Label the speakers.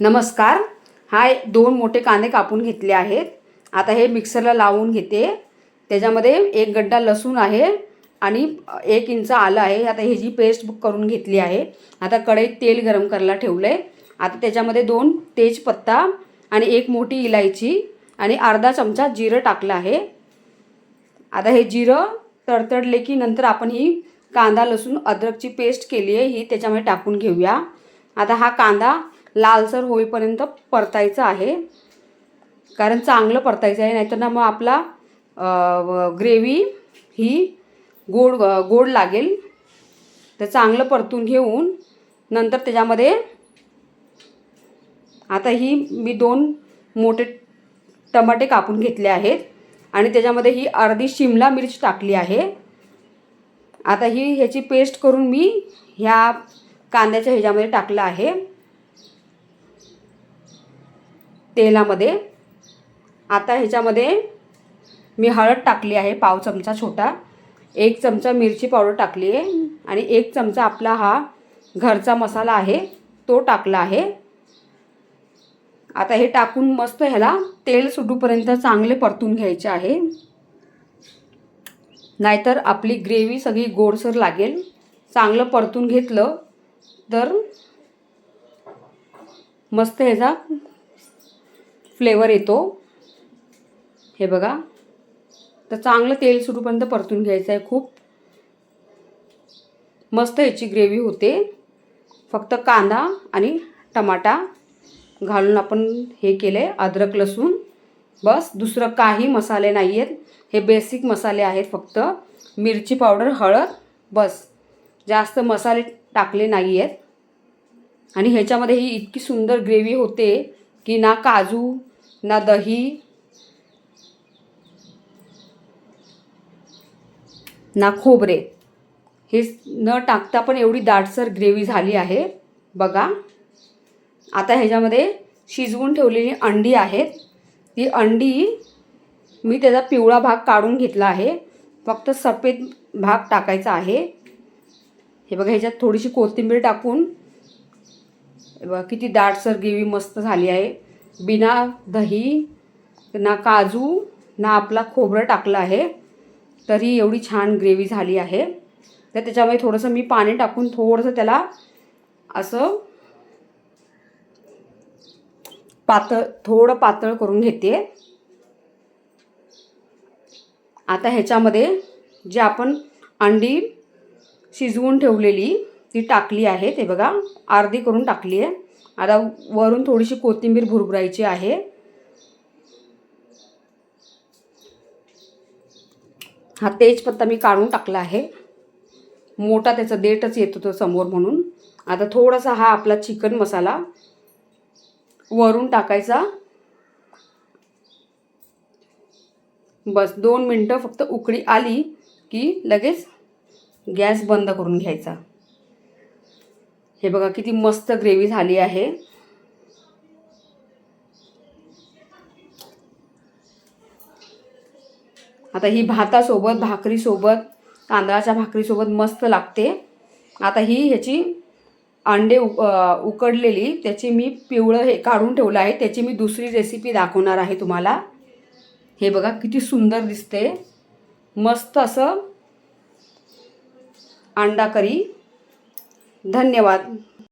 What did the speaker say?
Speaker 1: नमस्कार. हा दोन मोठे कांदे कापून घेतले आहेत. आता हे मिक्सरला लावून घेते. त्याच्यामध्ये एक गड्डा लसूण आहे आणि एक इंच आलं आहे. आता हे जी पेस्ट करून घेतली आहे आता कढईत तेल गरम करायला ठेवलं आहे आता त्याच्यामध्ये दोन तेजपत्ता आणि एक मोठी इलायची आणि अर्धा चमचा जिरं टाकलं आहे. आता हे जिरं तडतडले की नंतर आपण ही कांदा लसूण अद्रकची पेस्ट केली आहे ही त्याच्यामध्ये टाकून घेऊया. आता हा कांदा लालसर होईपर्यंत परतायचं आहे. कारण चांगलं परतायचं आहे नाहीतर ना मग आपला ग्रेव्ही ही गोड गोड लागेल. तर चांगलं परतून घेऊन नंतर त्याच्यामध्ये आता ही मी दोन मोठे टमाटे कापून घेतले आहेत आणि त्याच्यामध्ये ही अर्धी शिमला मिरच टाकली आहे. आता ही ह्याची पेस्ट करून मी ह्या कांद्याच्या ह्याच्यामध्ये टाकलं आहे. तेलामध्ये. आता ह्याच्यामध्ये मी हळद टाकली आहे पाव चमचा छोटा. एक चमचा मिरची पावडर टाकली आहे आणि एक चमचा आपला हा घरचा मसाला आहे तो टाकला आहे. आता हे टाकून मस्त ह्याला तेल सुटूपर्यंत चांगले परतून घ्यायचे आहे. नाहीतर आपली ग्रेव्ही सगळी गोडसर लागेल. चांगलं परतून घेतलं तर मस्त ह्याचा फ्लेवर येतो. हे बघा. तर चांगलं तेल सुटूपर्यंत परतून घ्यायचं आहे खूप. मस्त ह्याची ग्रेव्ही होते. फक्त कांदा आणि टमाटा घालून आपण हे केले अद्रक लसूण. बस दुसरं काही मसाले नाही आहेत हे बेसिक मसाले आहेत फक्त. मिरची पावडर हळद बस. जास्त मसाले टाकले नाही आहेत आणि ह्याच्यामध्ये ही इतकी सुंदर ग्रेव्ही होते की ना काजू ना दही ना खोबरे. हे न टाकता पण एवढी दाटसर ग्रेव्ही झाली आहे. बघा. आता ह्याच्यामध्ये शिजवून ठेवलेली अंडी आहेत. ती अंडी मी त्याचा पिवळा भाग काढून घेतला आहे. फक्त सफेद भाग टाकायचा आहे. हे बघा ह्याच्यात थोडीशी कोथिंबीर टाकून. बघा किती दाटसर ग्रेव्ही मस्त झाली आहे. बिना दही ना काजू ना आपला खोबरं टाकलं आहे. तरी एवढी छान ग्रेव्ही झाली आहे. तर त्याच्यामध्ये थोडंसं मी पाणी टाकून थोडंसं त्याला असं पातळ थोडं पातळ करून घेते. आता ह्याच्यामध्ये जे आपण अंडी शिजवून ठेवलेली ती टाकली आहे ते बघा अर्धी करून टाकली आहे. आता वरून थोडीशी कोथिंबीर भुरभुरायची आहे. हा तेजपत्ता मी काढून टाकला आहे. मोठा त्याचा देठच येत तो समोर म्हणून. आता थोडासा हा आपला चिकन मसाला वरून टाकायचा. बस दोन मिनटं फक्त उकळी आली की लगेच गॅस बंद करून घ्यायचा. हे बघा किती मस्त ग्रेव्ही झाली आहे. आता ही भातासोबत भाकरीसोबत तांदळाच्या भाकरीसोबत मस्त लागते. आता ही ह्याची अंडे उ उकडलेली त्याची मी पिवळं हे काढून ठेवलं आहे. त्याची मी दुसरी रेसिपी दाखवणार आहे तुम्हाला. हे बघा किती सुंदर दिसते. मस्त असं अंडा करी धन्यवाद.